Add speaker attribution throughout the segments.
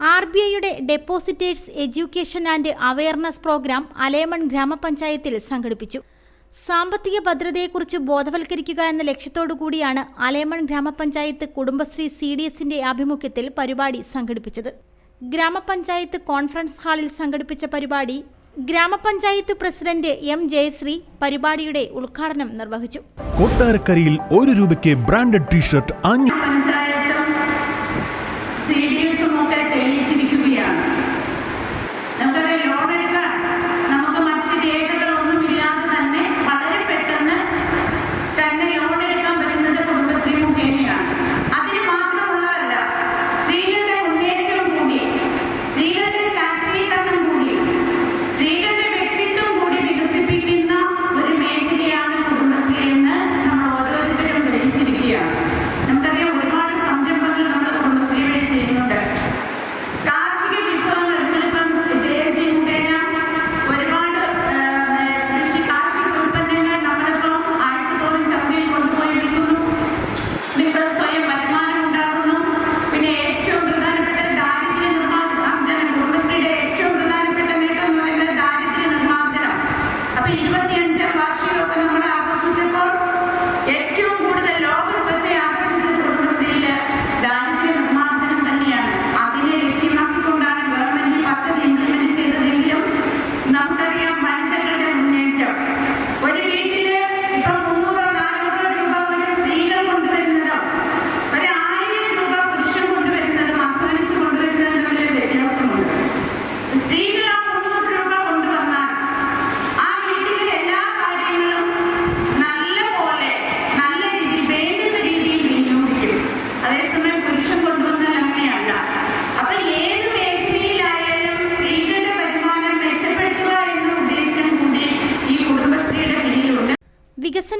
Speaker 1: R B ഐയുടെ depositors education and awareness programme Alayamon ഗ്രാമപഞ്ചായത്തിൽ സംഘടിപ്പിച്ചു. സാമ്പത്തിക ഭദ്രതയെക്കുറിച്ച് ബോധവൽക്കരിക്കുക എന്ന ലക്ഷ്യത്തോടു കൂടിയാണ് അലേമൺ ഗ്രാമപഞ്ചായത്ത് കുടുംബശ്രീ സി ഡി എസിന്റെ ആഭിമുഖ്യത്തിൽ പരിപാടി സംഘടിപ്പിച്ചത്. ഗ്രാമപഞ്ചായത്ത് കോൺഫറൻസ് ഹാളിൽ സംഘടിപ്പിച്ച പരിപാടി ഗ്രാമപഞ്ചായത്ത് പ്രസിഡന്റ് എം ജയശ്രീ പരിപാടിയുടെ ഉദ്ഘാടനം നിർവഹിച്ചു.
Speaker 2: കൊട്ടാരക്കരയിൽ ഒരു രൂപയ്ക്ക് ബ്രാൻഡഡ് ടീഷർട്ട്
Speaker 3: Gracias,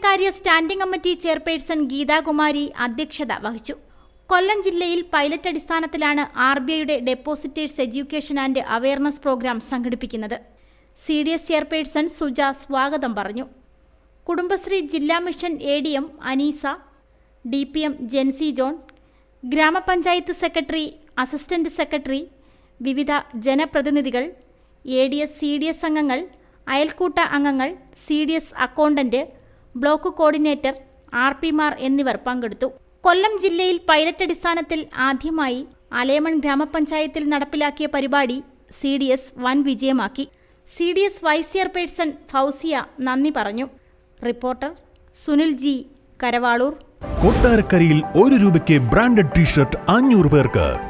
Speaker 1: വികസനകാര്യ സ്റ്റാൻഡിംഗ് കമ്മിറ്റി ചെയർപേഴ്സൺ ഗീതാകുമാരി അധ്യക്ഷത വഹിച്ചു. കൊല്ലം ജില്ലയിൽ പൈലറ്റ് അടിസ്ഥാനത്തിലാണ് ആർ ബി ഐയുടെ depositors education and awareness programme സംഘടിപ്പിക്കുന്നത്. C D S chairperson Suja സ്വാഗതം പറഞ്ഞു. കുടുംബശ്രീ ജില്ലാ mission A D M Aneesa D P M Jency John ഗ്രാമപഞ്ചായത്ത് സെക്രട്ടറി അസിസ്റ്റന്റ് സെക്രട്ടറി വിവിധ ജനപ്രതിനിധികൾ A D S C D S അംഗങ്ങൾ അയൽക്കൂട്ട അംഗങ്ങൾ C D S accountant block coordinator R പിമാർ എന്നിവർ പങ്കെടുത്തു. കൊല്ലം ജില്ലയിൽ പൈലറ്റ് അടിസ്ഥാനത്തിൽ ആദ്യമായി അലേമൺ ഗ്രാമപഞ്ചായത്തിൽ നടപ്പിലാക്കിയ പരിപാടി സി ഡി എസ് വൻ വിജയമാക്കി. C D S vice chairperson Fousiya നന്ദി പറഞ്ഞു. Reporter Sunil G Karavaloor.
Speaker 2: കൊട്ടാരക്കരയിൽ ഒരു രൂപയ്ക്ക് ബ്രാൻഡഡ് ടീഷർട്ട് അഞ്ഞൂറ് പേർക്ക്.